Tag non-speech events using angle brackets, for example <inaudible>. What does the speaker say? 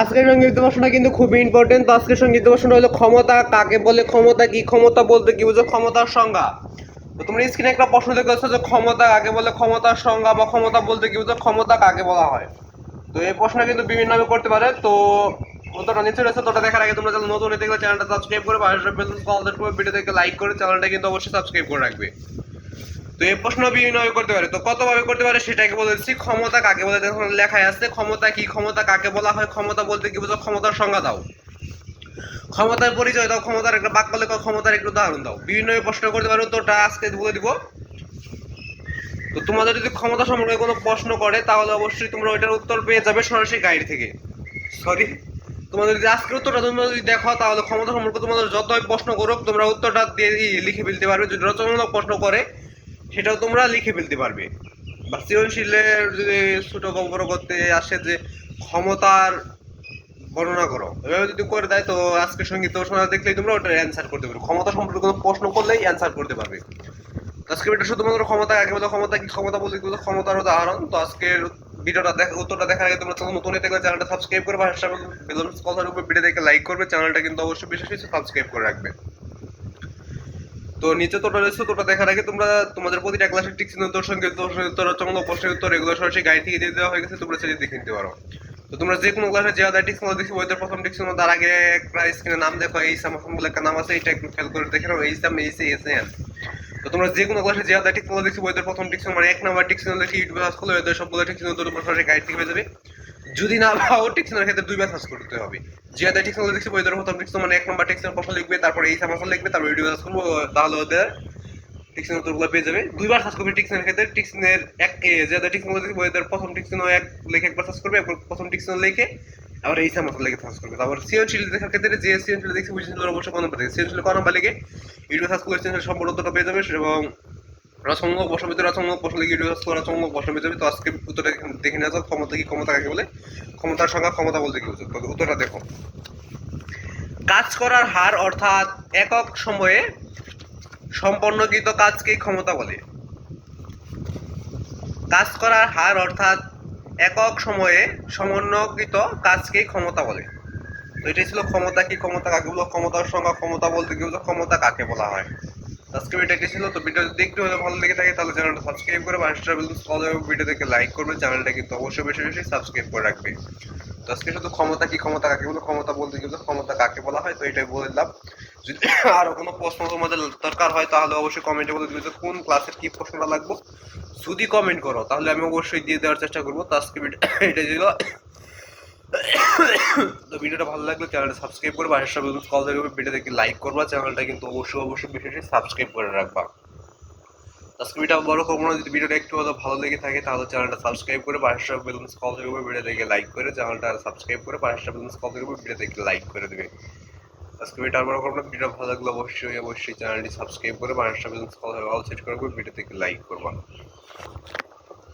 আজকের সংগীত প্রশ্নটা কিন্তু খুবই ইম্পর্টেন্ট তো আজকের সংগীত প্রশ্নটা হলো ক্ষমতা, কাকে বলে ক্ষমতা, কি ক্ষমতা বলতে কি বুঝো? ক্ষমতার সংজ্ঞা। তো তোমরা স্ক্রিনে একটা প্রশ্ন দেখেছ যে ক্ষমতা কাকে বলে, ক্ষমতার সংজ্ঞা বা ক্ষমতা বলতে কি বুঝো? ক্ষমতা কাকে বলা হয়? তো এই প্রশ্ন কিন্তু বিভিন্ন ভাবে করতে পারে। তো উত্তরটা নিচে রয়েছে তোটা দেখার আগে তোমরা নতুন দেখলে চ্যানেলটা সাবস্ক্রাইব করে, পাশে বেল ভিডিও থেকে লাইক করে চ্যানেলটা কিন্তু অবশ্যই সাবস্ক্রাইব করে রাখবে। তো এই প্রশ্ন বিভিন্নভাবে করতে পারে। তো কতভাবে করতে পারে সেটাকে বলেছি ক্ষমতা কাকে বলে? লেখায় আছে, ক্ষমতা কি? ক্ষমতা কাকে বলা হয়? ক্ষমতা বলতে কি বোঝো ক্ষমতার সংজ্ঞা দাও। ক্ষমতার পরিচয় দাও, ক্ষমতার একটা বাক্য লেখো ক্ষমতার একটু উদাহরণ দাও। বিভিন্ন প্রশ্ন করতে পারো তোটা আজকে বলে দিব। তো তোমাদের যদি ক্ষমতা সম্পর্কে কোনো প্রশ্ন করে, তাহলে অবশ্যই তোমরা ওইটার উত্তর পেয়ে যাবে সরাসরি গাইড থেকে। সরি তোমাদের যদি আজকের উত্তরটা তোমরা যদি দেখো, তাহলে ক্ষমতা সম্পর্কে তোমাদের যতই প্রশ্ন করুক, তোমরা উত্তরটা দিয়ে লিখে ফেলতে পারবে। যদি রচনামূলক প্রশ্ন করে সেটাও তোমরা লিখে ফেলতে পারবে। বা সৃজনশীলের যদি ছোট বড় করতে আসে যে ক্ষমতার বর্ণনা করো, এভাবে যদি করে দেয় তো আজকের সংগীত শোনা দেখলেই তোমরা ওটার অ্যান্সার করতে পারবে। ক্ষমতা সম্পর্কে কোনো প্রশ্ন করলেই অ্যান্সার করতে পারবে। আজকে এটা শুধুমাত্র ক্ষমতা আগে বলো, ক্ষমতা কি, ক্ষমতা বলতে কি বলো? ক্ষমতার উদাহরণ তো আজকের ভিডিওটা দেখ, উত্তরটা দেখার আগে তোমরা চ্যানেল নতুন থাকলে চ্যানেলটা সাবস্ক্রাইব করে পাশে বেলুন কথার উপর ভিডিও দেখে লাইক করবে। চ্যানেলটা কিন্তু অবশ্যই বিশেষ কিছু সাবস্ক্রাইব করে রাখবে। তো নিচে তোটা রয়েছে তোটা দেখার আগে তোমরা তোমাদের প্রতিটা ক্লাসের টিক চিহ্ন উত্তর সঙ্গে উত্তর রচনা প্রশ্নের উত্তর, এগুলো সরাসরি গাইড থেকে দিয়ে দেওয়া হয়ে গেছে, তোমরা সেটা দেখে নিতে পারো। তো তোমরা যে কোনো ক্লাসে যে আদার টিক্স দেখছি বইদের প্রথম টিক্স তার আগে একটা স্ক্রিনে নাম দেখো, এই সামাসম বলে একটা নাম আছে, এটা একটু খেয়াল করে দেখে নাও, এই সাম এই সে এস এন তো তোমরা যে কোনো ক্লাসে যে আদার টিক্স দেখছি বইদের প্রথম টিক্স মানে এক নাম্বার টিক্স দেখি ইউটিউবে সার্চ করলে ওদের সবগুলো টিক্স তোমরা সরাসরি গাইড থেকে পেয়ে যাবে। যদি না পাও, টিক্সনের ক্ষেত্রে দুইবার সার্চ করতে হবে। যে আদার টিক্স দেখছি বইদের প্রথম টিক্স মানে এক নাম্বার টিক্সের প্রশ্ন লিখবে, তারপরে এই সামাসম লিখবে, তারপর ইউটিউবে সার্চ করব তাহলে ওদের টিক্সের উত্তরগুলো পেয়ে যাবে। দুইবার সার্চ করবে টিক্সের ক্ষেত্রে টিক্সের এক যে টিক্সের মধ্যে বইদের প্রথম টিক্সেন এক লিখে একবার সার্চ করবে একবার প্রথম টিক্সেন লিখে, আবার এই সামাসল লিখে সার্চ করবে। তারপর সৃজনশীল দেখার ক্ষেত্রে, যে সৃজনশীল দেখছি বুঝেছিল অবশ্যই কোন পারে সৃজনশীল কোন নাম্বার লিখে ইউটিউব সার্চ করে সৃজনশীল সম্পূর্ণ উত্তরটা পেয়ে যাবে, এবং লিখে ইউটিউব সার্চ করে রচনামূলক প্রশ্ন তো আজকে দেখে নেওয়া যাক, ক্ষমতা কি ক্ষমতা কাকে বলে, ক্ষমতার সংখ্যা ক্ষমতা বলতে কি উত্তরটা দেখো। কাজ করার হার অর্থাৎ একক সময়ে সম্পন্নকৃত কাজকেই ক্ষমতা বলে। কাজ করার হার অর্থাৎ একক সময়ে সমন্বয়কৃত কাজকেই ক্ষমতা বলে। তো এটাই ছিল ক্ষমতা কি, ক্ষমতা কাকে বলো? ক্ষমতার সংখ্যা ক্ষমতা বলতে কি বলো ক্ষমতা কাকে বলা হয়? আজকে ভিডিওটা ছিল, তো ভিডিও যদি একটু হলে ভালো লেগে থাকে, তাহলে চ্যানেলটা সাবস্ক্রাইব করে বাস ট্রাভেল ফলো ভিডিও থেকে লাইক করবে চ্যানেলটা কিন্তু অবশ্যই বেশি বেশি সাবস্ক্রাইব করে রাখবে। তো আজকে শুধু ক্ষমতা কি ক্ষমতা, কাকে বলে ক্ষমতা বলতে বলো ক্ষমতা কাকে বলা হয়? তো এটাই বললাম যদি <coughs> আরও কোনো প্রশ্ন তোমাদের দরকার হয়, তাহলে অবশ্যই কমেন্টে বলে দিবে যে কোন ক্লাসের কি প্রশ্নটা লাগবে। যদি কমেন্ট করো, তাহলে আমি অবশ্যই দিয়ে দেওয়ার চেষ্টা করব। তো আজকে <coughs> এটা ছিল। ভিডিওটা ভালো লাগলে চ্যানেলটা সাবস্ক্রাইব করে বাসার সবাই কল দেবে ভিডিও দেখে লাইক করবা, চ্যানেলটা কিন্তু অবশ্যই অবশ্যই বিশেষ সাবস্ক্রাইব করে রাখবা। আজকে ভিডিও বড় করব না, যদি ভিডিওটা একটু হয়তো ভালো লেগে থাকে, তাহলে চ্যানেলটা সাবস্ক্রাইব করে পাশের সব বেলুন্স কল দেবে ভিডিও দেখে লাইক করে চ্যানেলটা সাবস্ক্রাইব করে পাশের সব বেলুন্স কল দেবে ভিডিও দেখে লাইক করে দেবে। আজকে ভিডিও বড় করব না ভিডিও ভালো লাগলে অবশ্যই অবশ্যই চ্যানেলটি সাবস্ক্রাইব করে পাশের সব বেলুন্স কল অল সেট করবে ভিডিও দেখে লাইক করবা।